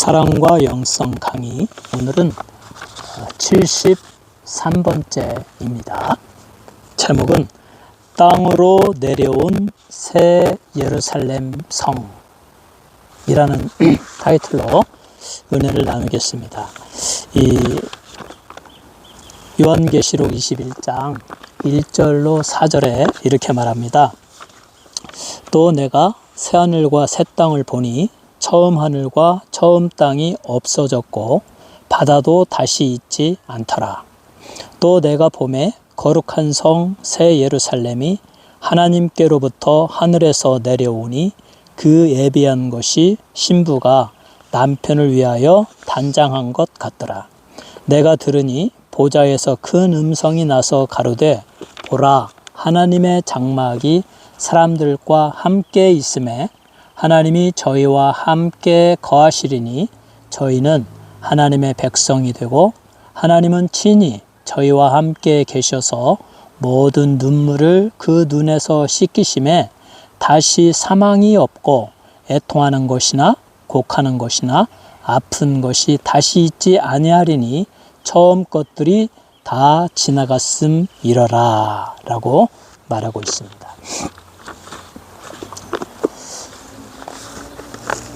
사랑과 영성 강의 오늘은 73번째입니다. 제목은 땅으로 내려온 새 예루살렘 성이라는 타이틀로 은혜를 나누겠습니다. 이 요한계시록 21장 1절로 4절에 이렇게 말합니다. 또 내가 새 하늘과 새 땅을 보니 처음 하늘과 처음 땅이 없어졌고 바다도 다시 있지 않더라. 또 내가 봄에 거룩한 성 새 예루살렘이 하나님께로부터 하늘에서 내려오니 그 예비한 것이 신부가 남편을 위하여 단장한 것 같더라. 내가 들으니 보좌에서 큰 음성이 나서 가로되 보라 하나님의 장막이 사람들과 함께 있음에 하나님이 저희와 함께 거하시리니 저희는 하나님의 백성이 되고 하나님은 친히 저희와 함께 계셔서 모든 눈물을 그 눈에서 씻기심에 다시 사망이 없고 애통하는 것이나 곡하는 것이나 아픈 것이 다시 있지 아니하리니 처음 것들이 다 지나갔음 이러라 라고 말하고 있습니다.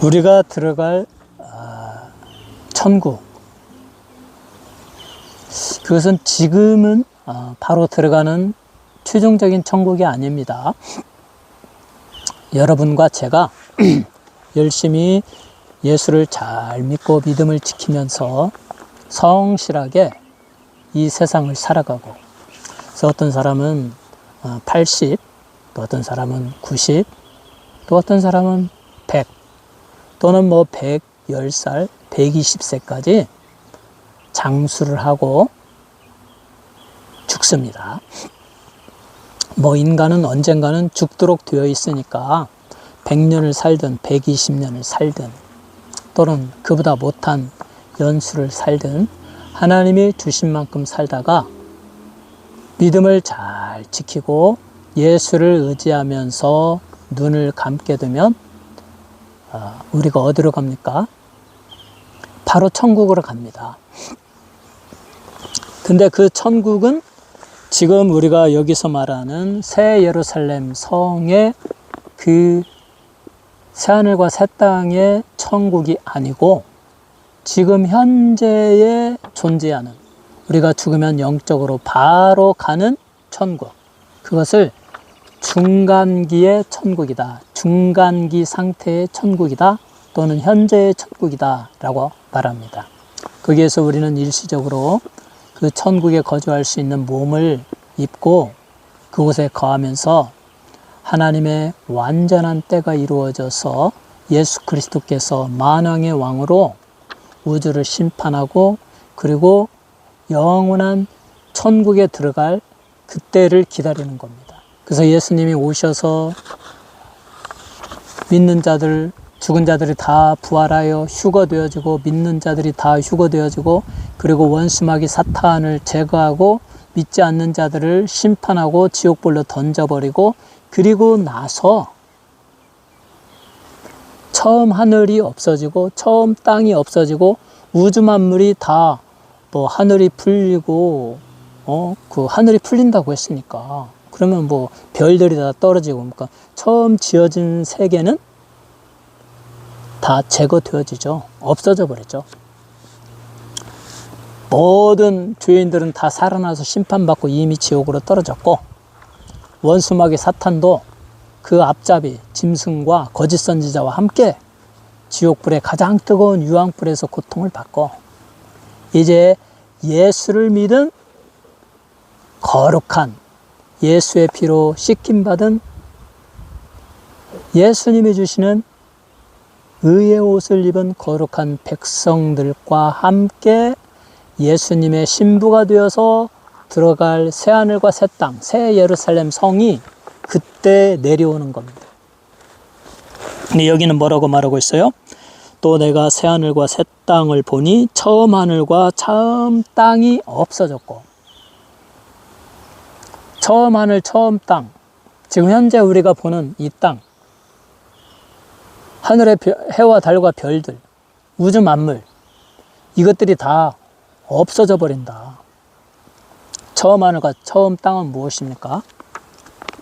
우리가 들어갈 아, 천국 그것은 지금은 아, 바로 들어가는 최종적인 천국이 아닙니다. 여러분과 제가 열심히 예수를 잘 믿고 믿음을 지키면서 성실하게 이 세상을 살아가고 그래서 어떤 사람은 80, 어, 또 어떤 사람은 90, 또 어떤 사람은 100 또는 뭐 110살, 120세까지 장수를 하고 죽습니다. 뭐 인간은 언젠가는 죽도록 되어 있으니까 100년을 살든 120년을 살든 또는 그보다 못한 연수를 살든 하나님이 주신 만큼 살다가 믿음을 잘 지키고 예수를 의지하면서 눈을 감게 되면 어, 우리가 어디로 갑니까? 바로 천국으로 갑니다. 근데 그 천국은 지금 우리가 여기서 말하는 새 예루살렘 성의 그 새하늘과 새 땅의 천국이 아니고 지금 현재에 존재하는 우리가 죽으면 영적으로 바로 가는 천국. 그것을 중간기의 천국이다. 중간기 상태의 천국이다. 또는 현재의 천국이다. 라고 말합니다. 거기에서 우리는 일시적으로 그 천국에 거주할 수 있는 몸을 입고 그곳에 거하면서 하나님의 완전한 때가 이루어져서 예수 그리스도께서 만왕의 왕으로 우주를 심판하고 그리고 영원한 천국에 들어갈 그때를 기다리는 겁니다. 그래서 예수님이 오셔서 믿는 자들, 죽은 자들이 다 부활하여 휴거되어지고 믿는 자들이 다 휴거되어지고 그리고 원수마귀 사탄을 제거하고 믿지 않는 자들을 심판하고 지옥불로 던져버리고 그리고 나서 처음 하늘이 없어지고 처음 땅이 없어지고 우주 만물이 다 뭐 하늘이 풀리고 어? 그 하늘이 풀린다고 했으니까 그러면 뭐 별들이 다 떨어지고 그러니까 처음 지어진 세계는 다 제거되어지죠. 없어져 버리죠. 모든 죄인들은 다 살아나서 심판받고 이미 지옥으로 떨어졌고 원수마귀 사탄도 그 앞잡이 짐승과 거짓 선지자와 함께 지옥불의 가장 뜨거운 유황불에서 고통을 받고 이제 예수를 믿은 거룩한 예수의 피로 씻김받은 예수님이 주시는 의의 옷을 입은 거룩한 백성들과 함께 예수님의 신부가 되어서 들어갈 새하늘과 새 땅, 새 예루살렘 성이 그때 내려오는 겁니다. 근데 여기는 뭐라고 말하고 있어요? 또 내가 새 하늘과 새 땅을 보니 처음 하늘과 처음 땅이 없어졌고 처음 하늘 처음 땅 지금 현재 우리가 보는 이 땅 하늘의 해와 달과 별들 우주 만물 이것들이 다 없어져 버린다. 처음 하늘과 처음 땅은 무엇입니까?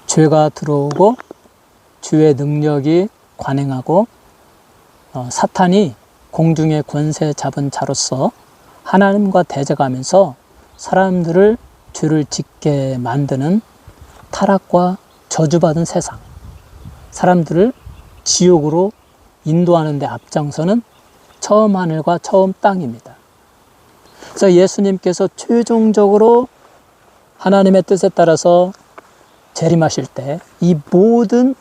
죄가 들어오고 주의 능력이 관행하고 어, 사탄이 공중의 권세 잡은 자로서 하나님과 대적하면서 사람들을 죄를 짓게 만드는 타락과 저주받은 세상. 사람들을 지옥으로 인도하는 데 앞장서는 처음 하늘과 처음 땅입니다. 그래서 예수님께서 최종적으로 하나님의 뜻에 따라서 재림하실 때 이 모든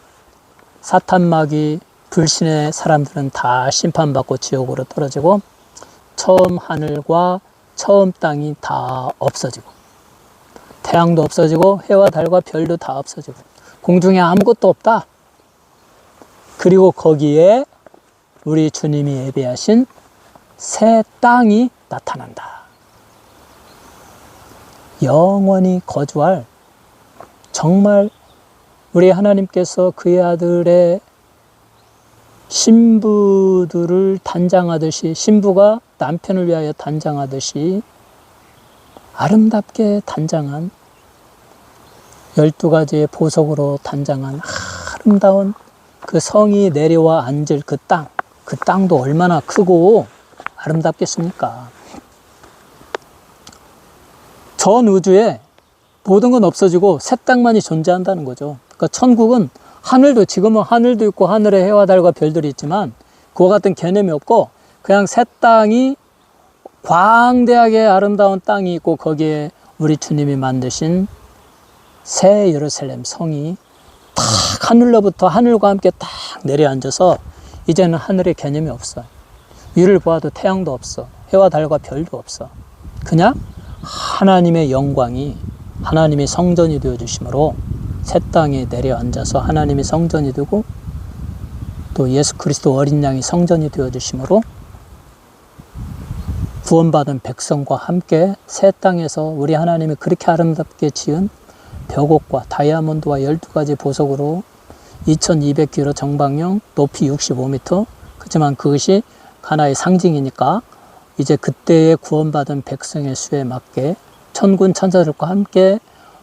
사탄마귀 불신의 사람들은 다 심판받고 지옥으로 떨어지고 처음 하늘과 처음 땅이 다 없어지고 태양도 없어지고 해와 달과 별도 다 없어지고 공중에 아무것도 없다. 그리고 거기에 우리 주님이 예배하신 새 땅이 나타난다. 영원히 거주할 정말 우리 하나님께서 그의 아들의 신부들을 단장하듯이 신부가 남편을 위하여 단장하듯이 아름답게 단장한 열두 가지의 보석으로 단장한 아름다운 그 성이 내려와 앉을 그 땅, 그 땅도 얼마나 크고 아름답겠습니까? 전 우주에 모든 건 없어지고 새 땅만이 존재한다는 거죠. 그러니까 천국은 하늘도 지금은 하늘도 있고 하늘에 해와 달과 별들이 있지만 그와 같은 개념이 없고 그냥 새 땅이 광대하게 아름다운 땅이 있고 거기에 우리 주님이 만드신 새 예루살렘 성이 탁 하늘로부터 하늘과 함께 딱 내려앉아서 이제는 하늘의 개념이 없어. 위를 보아도 태양도 없어. 해와 달과 별도 없어. 그냥 하나님의 영광이 하나님의 성전이 되어 주심으로 새 땅에 내려앉아서 하나님의 성전이 되고 또 예수 그리스도 어린 양이 성전이 되어 주심으로 구원받은 백성과 함께 새 땅에서 우리 하나님이 그렇게 아름답게 지은 벽옥과 다이아몬드와 12가지 보석으로 2200km 정방형 높이 65m 그렇지만 그것이 하나의 상징이니까 이제 그때의 구원받은 백성의 수에 맞게 천군 천사들과 함께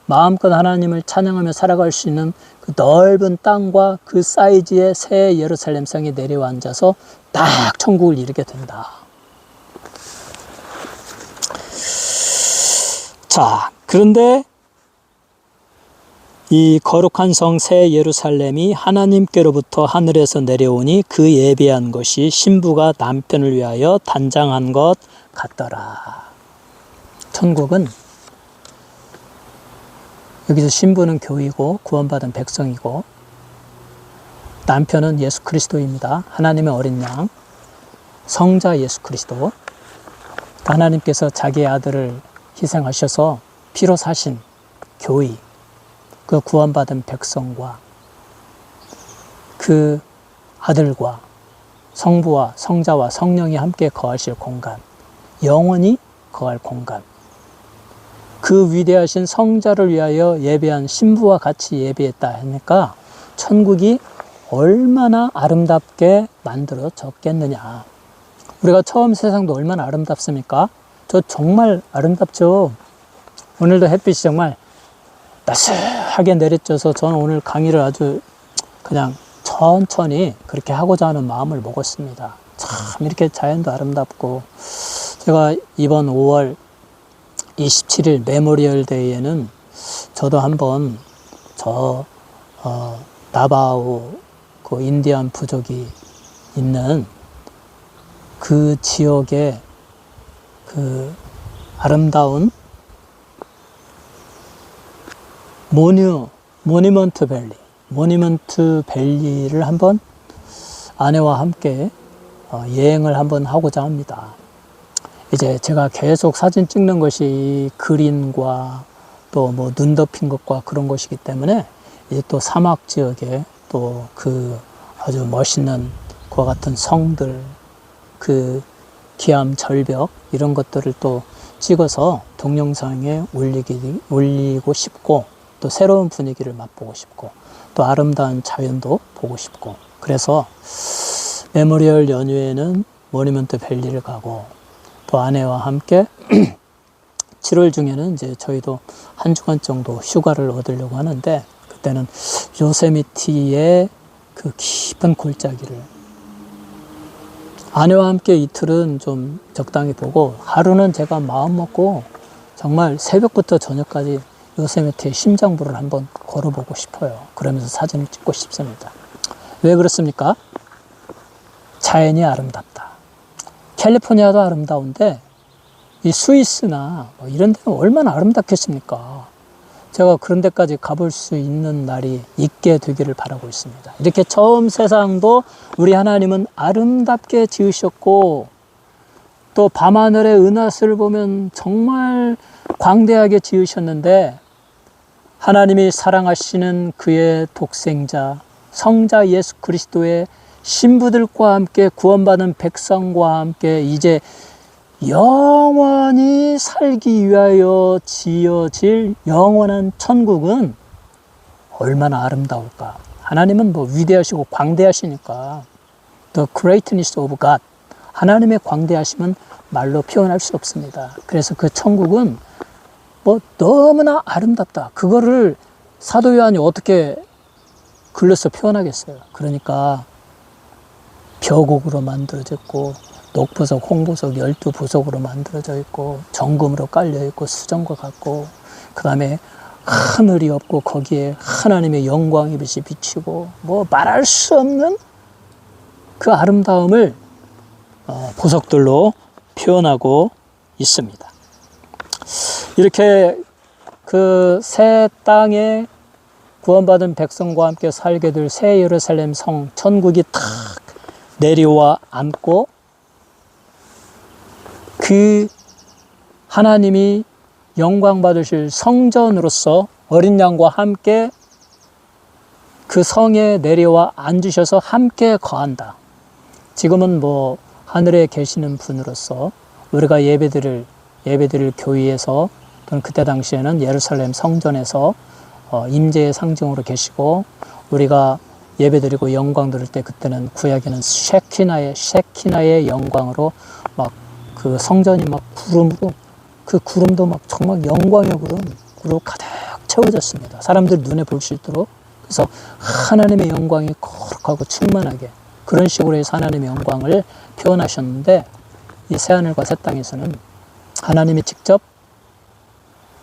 마음껏 하나님을 찬양하며 살아갈 수 있는 그 넓은 땅과 그 사이즈의 새 예루살렘 성이 내려와 앉아서 딱 천국을 이루게 된다. 자, 그런데 이 거룩한 성 새 예루살렘이 하나님께로부터 하늘에서 내려오니 그 예비한 것이 신부가 남편을 위하여 단장한 것 같더라. 천국은 여기서 신부는 교이고 구원받은 백성이고 남편은 예수 그리스도입니다. 하나님의 어린 양, 성자 예수 그리스도. 하나님께서 자기의 아들을 희생하셔서 피로 사신 교의, 그 구원받은 백성과 그 아들과 성부와 성자와 성령이 함께 거하실 공간, 영원히 거할 공간. 그 위대하신 성자를 위하여 예배한 신부와 같이 예배했다 하니까 천국이 얼마나 아름답게 만들어졌겠느냐. 우리가 처음 세상도 얼마나 아름답습니까? 저 정말 아름답죠. 오늘도 햇빛이 정말 따스하게 내리쬐서 저는 오늘 강의를 아주 그냥 천천히 그렇게 하고자 하는 마음을 먹었습니다. 참 이렇게 자연도 아름답고 제가 이번 5월 27일 메모리얼 데이에는 저도 한번 저 어, 나바오 그 인디안 부족이 있는 그 지역의 그 아름다운 모뉴 모니먼트 밸리 모니먼트 밸리를 한번 아내와 함께 어, 여행을 한번 하고자 합니다. 이제 제가 계속 사진 찍는 것이 그린과 또 뭐 눈 덮인 것과 그런 것이기 때문에 이제 또 사막 지역에 또 그 아주 멋있는 그와 같은 성들 그 기암 절벽 이런 것들을 또 찍어서 동영상에 올리기, 올리고 싶고 또 새로운 분위기를 맛보고 싶고 또 아름다운 자연도 보고 싶고. 그래서 메모리얼 연휴에는 모니먼트 밸리를 가고 또 아내와 함께 7월 중에는 이제 저희도 한 주간 정도 휴가를 얻으려고 하는데 그때는 요세미티의 그 깊은 골짜기를 아내와 함께 이틀은 좀 적당히 보고 하루는 제가 마음 먹고 정말 새벽부터 저녁까지 요세미티의 심장부를 한번 걸어보고 싶어요. 그러면서 사진을 찍고 싶습니다. 왜 그렇습니까? 자연이 아름답다. 캘리포니아도 아름다운데 이 스위스나 뭐 이런 데는 얼마나 아름답겠습니까? 제가 그런 데까지 가볼 수 있는 날이 있게 되기를 바라고 있습니다. 이렇게 처음 세상도 우리 하나님은 아름답게 지으셨고 또 밤하늘의 은하수를 보면 정말 광대하게 지으셨는데 하나님이 사랑하시는 그의 독생자 성자 예수 그리스도의 신부들과 함께 구원받은 백성과 함께 이제 영원히 살기 위하여 지어질 영원한 천국은 얼마나 아름다울까. 하나님은 뭐 위대하시고 광대하시니까 The greatness of God. 하나님의 광대하심은 말로 표현할 수 없습니다. 그래서 그 천국은 뭐 너무나 아름답다. 그거를 사도 요한이 어떻게 글로써 표현하겠어요. 그러니까 벼곡으로 만들어졌고 녹부석, 홍보석 12부석으로 만들어져 있고 정금으로 깔려 있고 수정과 같고 그 다음에 하늘이 없고 거기에 하나님의 영광의 빛이 비치고 뭐 말할 수 없는 그 아름다움을 어, 보석들로 표현하고 있습니다. 이렇게 그 새 땅에 구원받은 백성과 함께 살게 될 새 예루살렘 성 천국이 탁 내려와 앉고 그 하나님이 영광 받으실 성전으로서 어린 양과 함께 그 성에 내려와 앉으셔서 함께 거한다. 지금은 뭐 하늘에 계시는 분으로서 우리가 예배드릴 예배드릴 교회에서 또는 그때 당시에는 예루살렘 성전에서 어, 임재의 상징으로 계시고 우리가 예배드리고 영광 들을 때 그때는 구약에는 쉐키나의 쉐키나의 영광으로 막 그 성전이 막 구름으로 그 구름도 막 정말 영광의 구름으로 가득 채워졌습니다. 사람들 눈에 볼 수 있도록 그래서 하나님의 영광이 거룩하고 충만하게 그런 식으로 해서 하나님의 영광을 표현하셨는데 이 새하늘과 새 땅에서는 하나님이 직접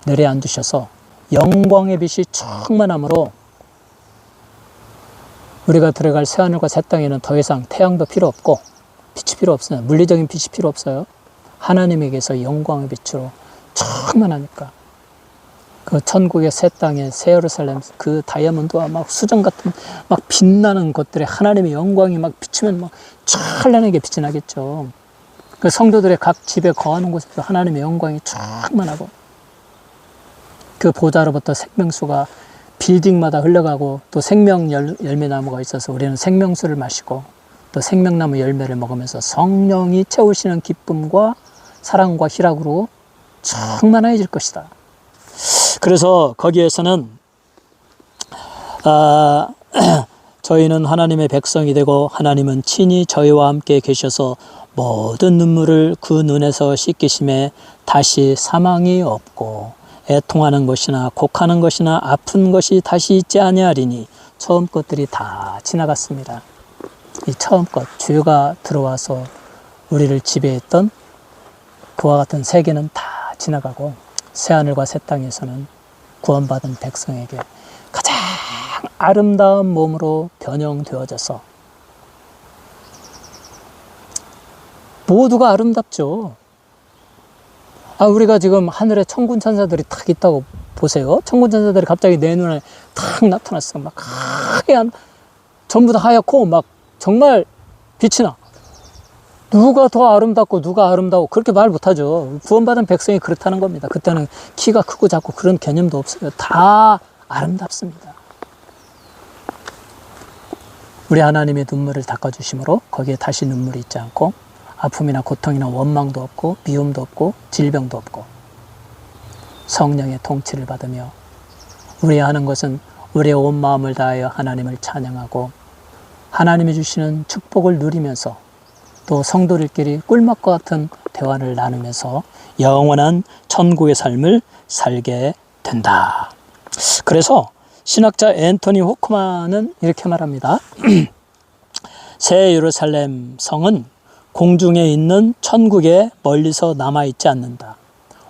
내려앉으셔서 영광의 빛이 충만함으로 우리가 들어갈 새하늘과 새 땅에는 더 이상 태양도 필요 없고 빛이 필요 없어요. 물리적인 빛이 필요 없어요. 하나님에게서 영광의 빛으로 충만하니까 그 천국의 새 땅에 새 예루살렘 그 다이아몬드와 막 수정 같은 막 빛나는 것들에 하나님의 영광이 막 비치면 막 찬란하게 빛이 나겠죠. 그 성도들의 각 집에 거하는 곳에서 하나님의 영광이 충만하고 그 보좌로부터 생명수가 빌딩마다 흘러가고 또 생명 열매 나무가 있어서 우리는 생명수를 마시고 또 생명나무 열매를 먹으면서 성령이 채우시는 기쁨과 사랑과 희락으로 충만해질 것이다. 그래서 거기에서는 아, 저희는 하나님의 백성이 되고 하나님은 친히 저희와 함께 계셔서 모든 눈물을 그 눈에서 씻기심에 다시 사망이 없고 애통하는 것이나 곡하는 것이나 아픈 것이 다시 있지 아니하리니 처음 것들이 다 지나갔습니다. 이 처음 것 주가 들어와서 우리를 지배했던 그와 같은 세계는 다 지나가고 새하늘과 새 땅에서는 구원받은 백성에게 가장 아름다운 몸으로 변형되어져서 모두가 아름답죠. 아, 우리가 지금 하늘에 천군 천사들이 탁 있다고 보세요. 천군 천사들이 갑자기 내 눈에 탁 나타났어. 막 하얀, 전부 다 하얗고 막 정말 빛이 나. 누가 더 아름답고 누가 아름다워 그렇게 말 못하죠. 구원받은 백성이 그렇다는 겁니다. 그때는 키가 크고 작고 그런 개념도 없어요. 다 아름답습니다. 우리 하나님의 눈물을 닦아주심으로 거기에 다시 눈물이 있지 않고 아픔이나 고통이나 원망도 없고 미움도 없고 질병도 없고 성령의 통치를 받으며 우리 하는 것은 우리의 온 마음을 다하여 하나님을 찬양하고 하나님이 주시는 축복을 누리면서 또 성도들끼리 꿀맛과 같은 대화를 나누면서 영원한 천국의 삶을 살게 된다. 그래서 신학자 앤토니 호크만은 이렇게 말합니다. 새 예루살렘 성은 공중에 있는 천국에 멀리서 남아있지 않는다.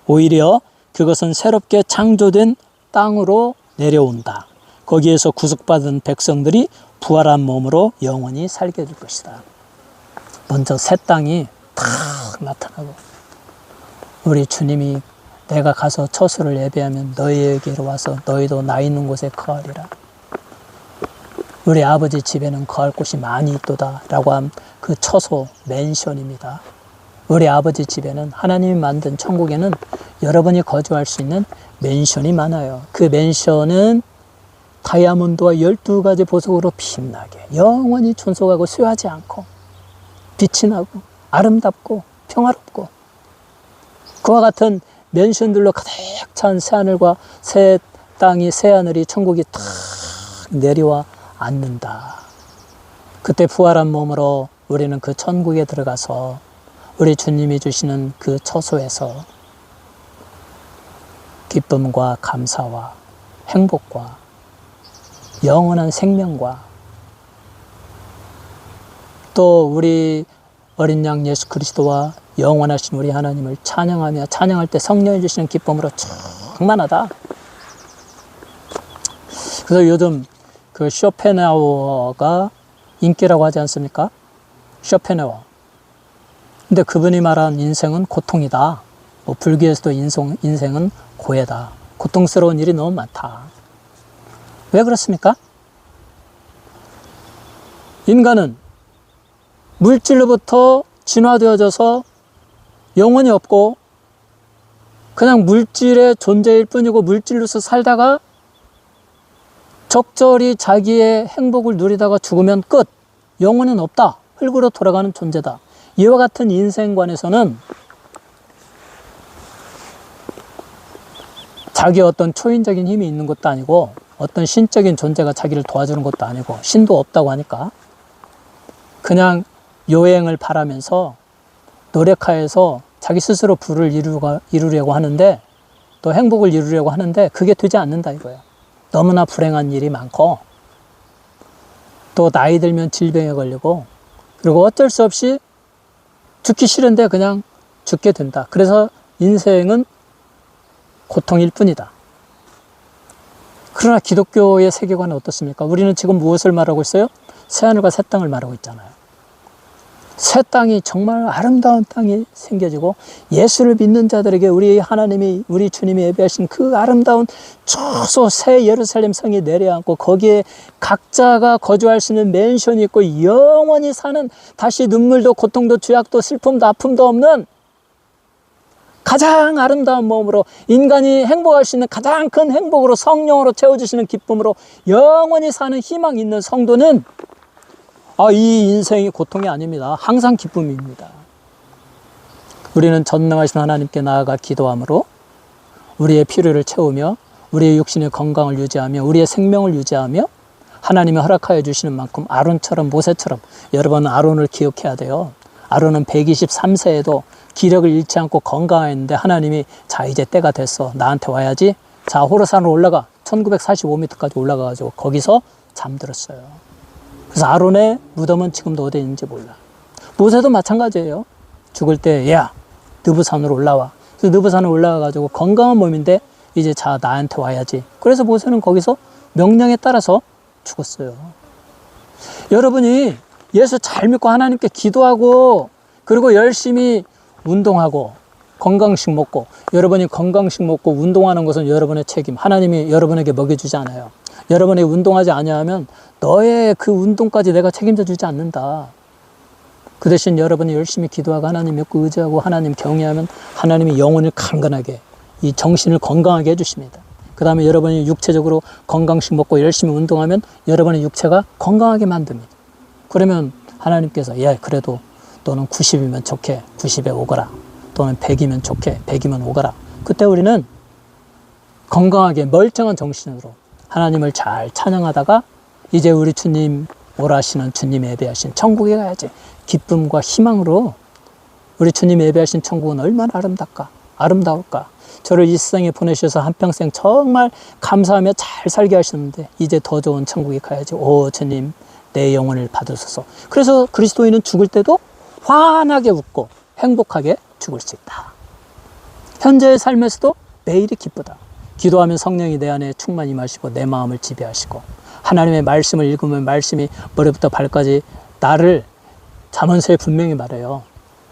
오히려 그것은 새롭게 창조된 땅으로 내려온다. 거기에서 구속받은 백성들이 부활한 몸으로 영원히 살게 될 것이다. 먼저 새 땅이 탁 나타나고 우리 주님이 내가 가서 처소를 예배하면 너희에게로 와서 너희도 나 있는 곳에 거하리라. 우리 아버지 집에는 거할 곳이 많이 있도다 라고 한 그 처소 맨션입니다. 우리 아버지 집에는 하나님이 만든 천국에는 여러분이 거주할 수 있는 맨션이 많아요. 그 맨션은 다이아몬드와 12가지 보석으로 빛나게 영원히 존속하고 쇠하지 않고 빛이 나고 아름답고 평화롭고 그와 같은 맨션들로 가득 찬 새하늘과 새 땅이 새하늘이 천국이 탁 내려와 앉는다. 그때 부활한 몸으로 우리는 그 천국에 들어가서 우리 주님이 주시는 그 처소에서 기쁨과 감사와 행복과 영원한 생명과 또 우리 어린 양 예수 그리스도와 영원하신 우리 하나님을 찬양하며 찬양할 때 성령이 주시는 기쁨으로 충만하다. 그래서 요즘 그 쇼펜하우어가 인기라고 하지 않습니까? 쇼펜하우어. 근데 그분이 말한 인생은 고통이다. 뭐 불교에서도 인성, 인생은 고해다. 고통스러운 일이 너무 많다. 왜 그렇습니까? 인간은 물질로부터 진화되어져서 영혼이 없고 그냥 물질의 존재일 뿐이고 물질로서 살다가 적절히 자기의 행복을 누리다가 죽으면 끝. 영혼은 없다. 흙으로 돌아가는 존재다. 이와 같은 인생관에서는 자기 어떤 초인적인 힘이 있는 것도 아니고 어떤 신적인 존재가 자기를 도와주는 것도 아니고 신도 없다고 하니까 그냥 요행을 바라면서 노력하여서 자기 스스로 부를 이루가, 이루려고 하는데 또 행복을 이루려고 하는데 그게 되지 않는다 이거예요. 너무나 불행한 일이 많고 또 나이 들면 질병에 걸리고 그리고 어쩔 수 없이 죽기 싫은데 그냥 죽게 된다. 그래서 인생은 고통일 뿐이다. 그러나 기독교의 세계관은 어떻습니까? 우리는 지금 무엇을 말하고 있어요? 새하늘과 새 땅을 말하고 있잖아요. 새 땅이 정말 아름다운 땅이 생겨지고 예수를 믿는 자들에게 우리 하나님이 우리 주님이 예배하신 그 아름다운 초소 새 예루살렘 성이 내려앉고 거기에 각자가 거주할 수 있는 맨션이 있고 영원히 사는 다시 눈물도 고통도 죄악도 슬픔도 아픔도 없는 가장 아름다운 몸으로 인간이 행복할 수 있는 가장 큰 행복으로 성령으로 채워주시는 기쁨으로 영원히 사는 희망 있는 성도는 아, 이 인생이 고통이 아닙니다. 항상 기쁨입니다. 우리는 전능하신 하나님께 나아가 기도함으로 우리의 필요를 채우며 우리의 육신의 건강을 유지하며 우리의 생명을 유지하며 하나님이 허락하여 주시는 만큼 아론처럼 모세처럼 여러분 아론을 기억해야 돼요. 아론은 123세에도 기력을 잃지 않고 건강했는데 하나님이 자 이제 때가 됐어 나한테 와야지 자 호르산으로 올라가 1945m까지 올라가가지고 거기서 잠들었어요. 그래서 아론의 무덤은 지금도 어디 있는지 몰라. 모세도 마찬가지예요. 죽을 때, 야, 느부산으로 올라와. 그래서 느부산에 올라와가지고 건강한 몸인데, 이제 자, 나한테 와야지. 그래서 모세는 거기서 명령에 따라서 죽었어요. 여러분이 예수 잘 믿고 하나님께 기도하고, 그리고 열심히 운동하고, 건강식 먹고, 여러분이 건강식 먹고 운동하는 것은 여러분의 책임. 하나님이 여러분에게 먹여주지 않아요. 여러분이 운동하지 아니하면 너의 그 운동까지 내가 책임져 주지 않는다. 그 대신 여러분이 열심히 기도하고 하나님 믿고 의지하고 하나님 경외하면 하나님이 영혼을 강건하게 이 정신을 건강하게 해주십니다. 그 다음에 여러분이 육체적으로 건강식 먹고 열심히 운동하면 여러분의 육체가 건강하게 만듭니다. 그러면 하나님께서 야 그래도 너는 90이면 좋게 90에 오거라 또는 100이면 좋게 100이면 오거라 그때 우리는 건강하게 멀쩡한 정신으로 하나님을 잘 찬양하다가 이제 우리 주님 오라시는 주님 예배하신 천국에 가야지. 기쁨과 희망으로 우리 주님 예배하신 천국은 얼마나 아름답까? 아름다울까? 저를 이 세상에 보내셔서 한평생 정말 감사하며 잘 살게 하셨는데 이제 더 좋은 천국에 가야지. 오 주님 내 영혼을 받으소서. 그래서 그리스도인은 죽을 때도 환하게 웃고 행복하게 죽을 수 있다. 현재의 삶에서도 매일이 기쁘다. 기도하면 성령이 내 안에 충만히 마시고 내 마음을 지배하시고 하나님의 말씀을 읽으면 말씀이 머리부터 발까지 나를 잠언서에 분명히 말해요.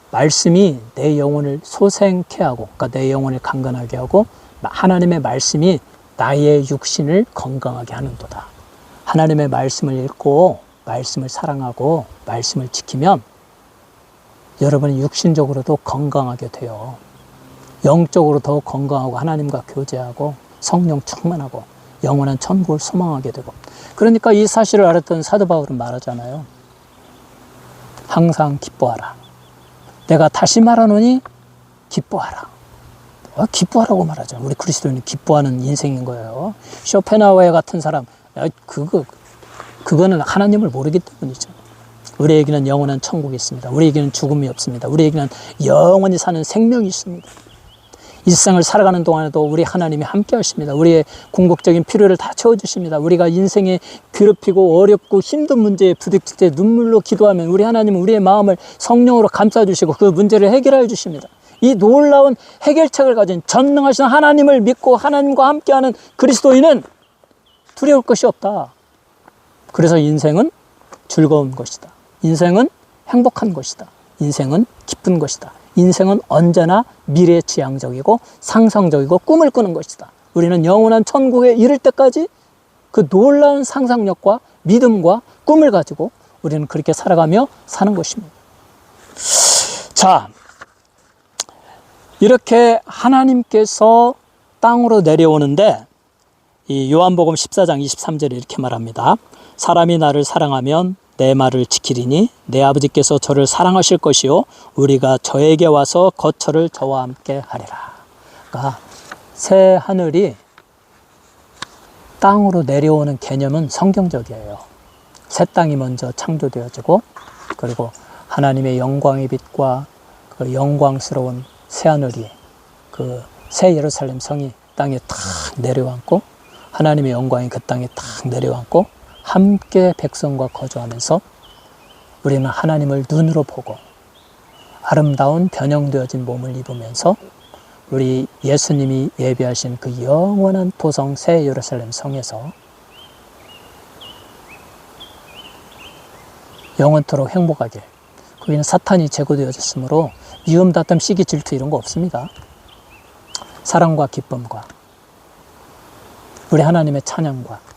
말씀이 내 영혼을 소생케 하고, 그러니까 내 영혼을 강건하게 하고, 하나님의 말씀이 나의 육신을 건강하게 하는도다. 하나님의 말씀을 읽고, 말씀을 사랑하고, 말씀을 지키면 여러분이 육신적으로도 건강하게 돼요. 영적으로 더 건강하고 하나님과 교제하고 성령 충만하고 영원한 천국을 소망하게 되고 그러니까 이 사실을 알았던 사도 바울은 말하잖아요. 항상 기뻐하라. 내가 다시 말하노니 기뻐하라. 어, 기뻐하라고 말하죠. 우리 그리스도인이 기뻐하는 인생인 거예요. 쇼펜하우에 같은 사람, 야, 그거, 그거는 하나님을 모르기 때문이죠. 우리에게는 영원한 천국이 있습니다. 우리에게는 죽음이 없습니다. 우리에게는 영원히 사는 생명이 있습니다. 이 세상을 살아가는 동안에도 우리 하나님이 함께 하십니다. 우리의 궁극적인 필요를 다 채워주십니다. 우리가 인생에 괴롭히고 어렵고 힘든 문제에 부딪힐 때 눈물로 기도하면 우리 하나님은 우리의 마음을 성령으로 감싸주시고 그 문제를 해결해 주십니다. 이 놀라운 해결책을 가진 전능하신 하나님을 믿고 하나님과 함께하는 그리스도인은 두려울 것이 없다. 그래서 인생은 즐거운 것이다. 인생은 행복한 것이다. 인생은 기쁜 것이다. 인생은 언제나 미래지향적이고 상상적이고 꿈을 꾸는 것이다. 우리는 영원한 천국에 이를 때까지 그 놀라운 상상력과 믿음과 꿈을 가지고 우리는 그렇게 살아가며 사는 것입니다. 자, 이렇게 하나님께서 땅으로 내려오는데 이 요한복음 14장 23절에 이렇게 말합니다. 사람이 나를 사랑하면 내 말을 지키리니 내 아버지께서 저를 사랑하실 것이요 우리가 저에게 와서 거처를 저와 함께 하리라. 그러니까 새 하늘이 땅으로 내려오는 개념은 성경적이에요. 새 땅이 먼저 창조되어지고 그리고 하나님의 영광의 빛과 그 영광스러운 새 하늘이 그 새 예루살렘 성이 땅에 탁 내려앉고 하나님의 영광이 그 땅에 탁 내려앉고 함께 백성과 거주하면서 우리는 하나님을 눈으로 보고 아름다운 변형되어진 몸을 입으면서 우리 예수님이 예비하신 그 영원한 도성 새 예루살렘 성에서 영원토록 행복하길. 거기는 사탄이 제거되어졌으므로 미움, 다툼, 시기, 질투 이런 거 없습니다. 사랑과 기쁨과 우리 하나님의 찬양과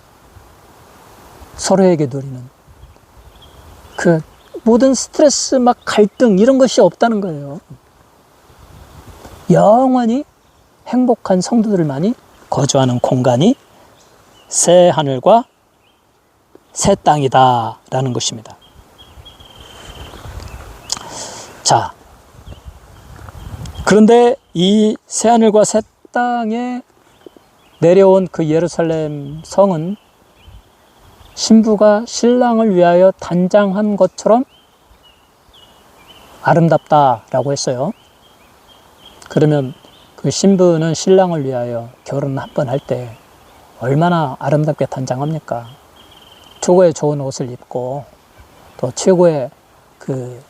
서로에게 누리는 그 모든 스트레스 막 갈등 이런 것이 없다는 거예요. 영원히 행복한 성도들만이 거주하는 공간이 새 하늘과 새 땅이다라는 것입니다. 자, 그런데 이 새 하늘과 새 땅에 내려온 그 예루살렘 성은 신부가 신랑을 위하여 단장한 것처럼 아름답다라고 했어요. 그러면 그 신부는 신랑을 위하여 결혼 한 번 할 때 얼마나 아름답게 단장합니까? 최고의 좋은 옷을 입고 또 최고의 그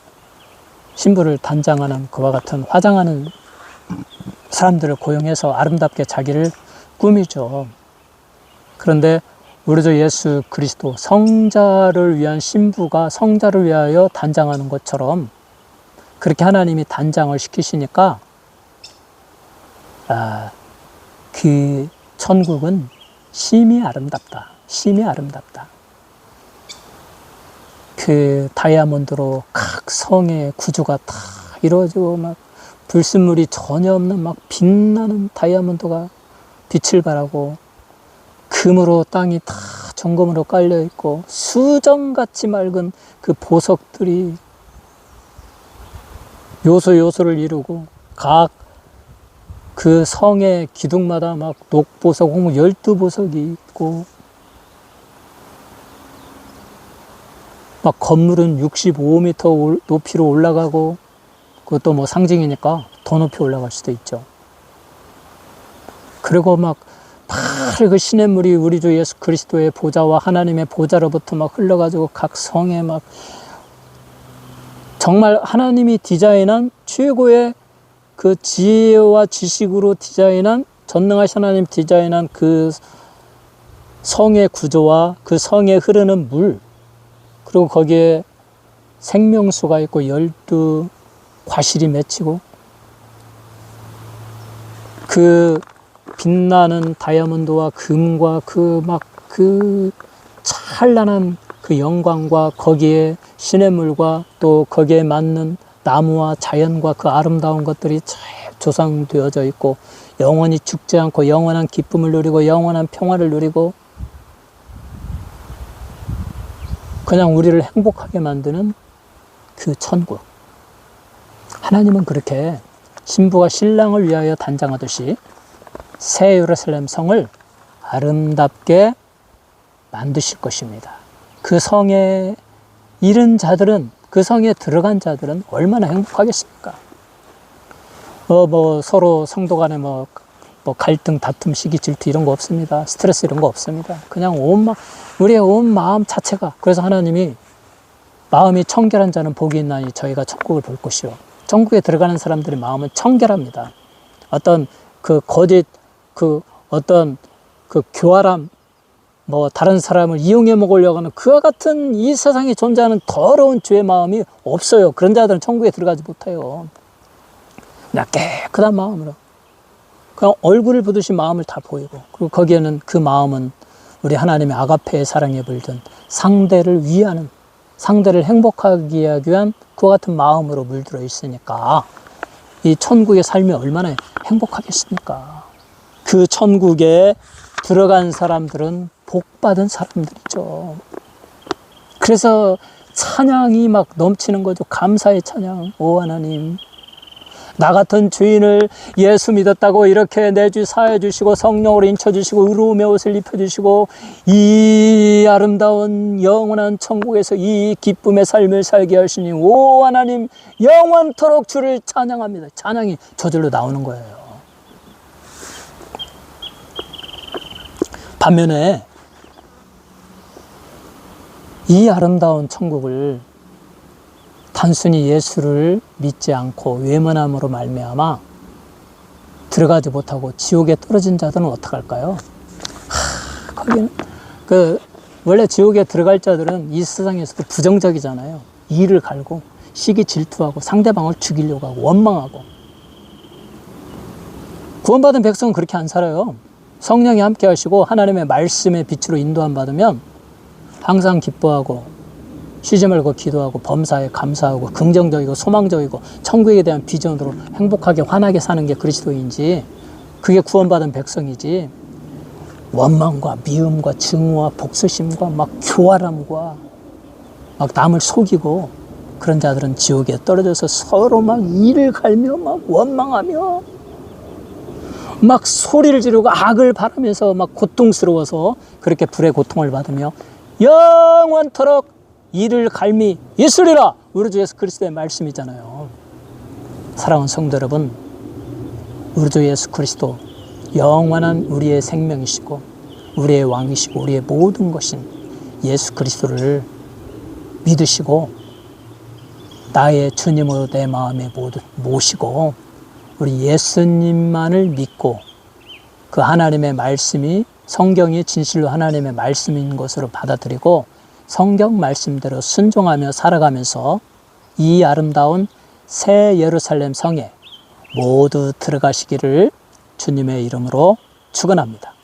신부를 단장하는 그와 같은 화장하는 사람들을 고용해서 아름답게 자기를 꾸미죠. 그런데 우리 주 예수 그리스도 성자를 위한 신부가 성자를 위하여 단장하는 것처럼 그렇게 하나님이 단장을 시키시니까 아, 그 천국은 심히 아름답다. 심히 아름답다. 그 다이아몬드로 각 성의 구조가 다 이루어지고 막 불순물이 전혀 없는 막 빛나는 다이아몬드가 빛을 발하고 금으로 땅이 다 정금으로 깔려 있고 수정같이 맑은 그 보석들이 요소 요소를 이루고 각 그 성의 기둥마다 막 녹보석, 홍 열두 보석이 있고 막 건물은 65m 높이로 올라가고 그것도 뭐 상징이니까 더 높이 올라갈 수도 있죠. 그리고 막 그 시냇물이 우리 주 예수 그리스도의 보좌와 하나님의 보좌로부터 막 흘러가지고 각 성에 막 정말 하나님이 디자인한 최고의 그 지혜와 지식으로 디자인한 전능하신 하나님 디자인한 그 성의 구조와 그 성에 흐르는 물 그리고 거기에 생명수가 있고 열두 과실이 맺히고 그 빛나는 다이아몬드와 금과 그막그 찬란한 그 영광과 거기에 시냇물과 또 거기에 맞는 나무와 자연과 그 아름다운 것들이 잘 조성되어져 있고 영원히 죽지 않고 영원한 기쁨을 누리고 영원한 평화를 누리고 그냥 우리를 행복하게 만드는 그 천국. 하나님은 그렇게 신부가 신랑을 위하여 단장하듯이 새 예루살렘 성을 아름답게 만드실 것입니다. 그 성에 이른 자들은 그 성에 들어간 자들은 얼마나 행복하겠습니까? 어, 뭐 서로 성도 간에 뭐, 뭐 갈등, 다툼, 시기, 질투 이런 거 없습니다. 스트레스 이런 거 없습니다. 그냥 온 마, 우리의 온 마음 자체가 그래서 하나님이 마음이 청결한 자는 복이 있나니 저희가 천국을 볼 것이요. 천국에 들어가는 사람들의 마음은 청결합니다. 어떤 그 거짓 그 어떤 그 교활함 뭐 다른 사람을 이용해 먹으려고 하는 그와 같은 이 세상에 존재하는 더러운 죄의 마음이 없어요. 그런 자들은 천국에 들어가지 못해요. 그냥 깨끗한 마음으로. 그냥 얼굴을 보듯이 마음을 다 보이고 그리고 거기에는 그 마음은 우리 하나님의 아가페의 사랑에 물든 상대를 위하는 상대를 행복하게 하기 위한 그와 같은 마음으로 물들어 있으니까 이 천국의 삶이 얼마나 행복하겠습니까? 그 천국에 들어간 사람들은 복받은 사람들이죠. 그래서 찬양이 막 넘치는 거죠. 감사의 찬양. 오 하나님, 나 같은 주인을 예수 믿었다고 이렇게 내 주 사해 주시고 성령으로 인쳐 주시고 의로움의 옷을 입혀 주시고 이 아름다운 영원한 천국에서 이 기쁨의 삶을 살게 하시니 오 하나님 영원토록 주를 찬양합니다. 찬양이 저절로 나오는 거예요. 반면에 이 아름다운 천국을 단순히 예수를 믿지 않고 외면함으로 말미암아 들어가지 못하고 지옥에 떨어진 자들은 어떡할까요? 하, 거기는 그 원래 지옥에 들어갈 자들은 이 세상에서도 부정적이잖아요. 이를 갈고 시기 질투하고 상대방을 죽이려고 하고 원망하고 구원받은 백성은 그렇게 안 살아요. 성령이 함께 하시고 하나님의 말씀의 빛으로 인도함 받으면 항상 기뻐하고 쉬지 말고 기도하고 범사에 감사하고 긍정적이고 소망적이고 천국에 대한 비전으로 행복하게 환하게 사는 게 그리스도인지 그게 구원받은 백성이지 원망과 미움과 증오와 복수심과 막 교활함과 막 남을 속이고 그런 자들은 지옥에 떨어져서 서로 막 이를 갈며 막 원망하며 막 소리를 지르고 악을 바라면서 막 고통스러워서 그렇게 불의 고통을 받으며 영원토록 이를 갈미 있으리라 우리 주 예수 그리스도의 말씀이잖아요. 사랑하는 성도 여러분, 우리 주 예수 그리스도 영원한 우리의 생명이시고 우리의 왕이시고 우리의 모든 것인 예수 그리스도를 믿으시고 나의 주님으로 내 마음에 모두 모시고 우리 예수님만을 믿고 그 하나님의 말씀이 성경이 진실로 하나님의 말씀인 것으로 받아들이고 성경 말씀대로 순종하며 살아가면서 이 아름다운 새 예루살렘 성에 모두 들어가시기를 주님의 이름으로 축원합니다.